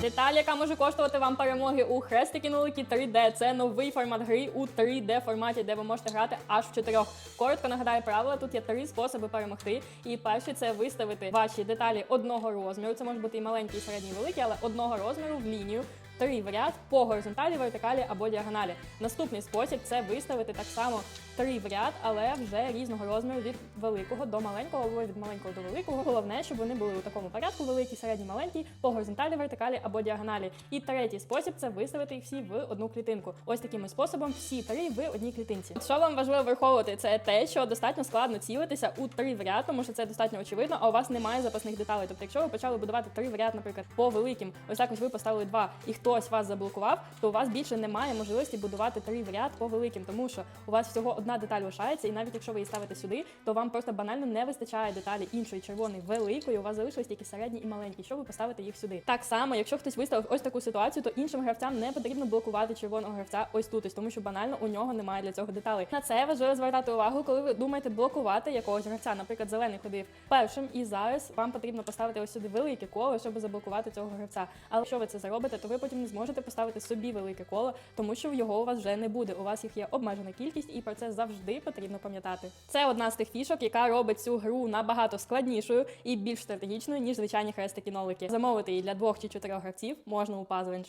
Деталь, яка може коштувати вам перемоги у хрестики нолики 3D. Це новий формат гри у 3D форматі, де ви можете грати аж в чотирьох. Коротко нагадаю правила. Тут є три способи перемогти. І перший це виставити ваші деталі одного розміру. Це може бути і маленькі, і середній, і великі, але одного розміру в лінію. Три в по горизонталі, вертикалі або діагоналі. Наступний спосіб це виставити так само три в ряд, але вже різного розміру від великого до маленького або від маленького до великого. Головне, щоб вони були у такому порядку: великий, середній, маленький, по горизонталі, вертикалі або діагоналі. І третій спосіб це виставити їх всі в одну клітинку. Ось таким способом всі три в одній клітинці. Що вам важливо враховувати, це те, що достатньо складно цілитися у три в ряд, тому що це достатньо очевидно, а у вас немає запасних деталей. Тобто, якщо ви почали будувати три в ряд, наприклад, по великим, ось так ось ви поставили два, і хтось вас заблокував, то у вас більше немає можливості будувати три в ряд по великим, тому що у вас всього одна деталь лишається, і навіть якщо ви її ставите сюди, то вам просто банально не вистачає деталі іншої червоної великої. У вас залишились тільки середні і маленькі, щоб ви поставите їх сюди. Так само, якщо хтось виставив ось таку ситуацію, то іншим гравцям не потрібно блокувати червоного гравця ось тут, ось, тому що банально у нього немає для цього деталей. На це важливо звертати увагу, коли ви думаєте блокувати якогось гравця. Наприклад, зелений ходив першим, і зараз вам потрібно поставити ось сюди велике коло, щоб заблокувати цього гравця. Але якщо ви це зробите, то ви потім не зможете поставити собі велике коло, тому що його у вас вже не буде. У вас їх є обмежена кількість, і про це завжди потрібно пам'ятати. Це одна з тих фішок, яка робить цю гру набагато складнішою і більш стратегічною, ніж звичайні хрестики нолики. Замовити її для двох чи чотирьох гравців можна у Puzzle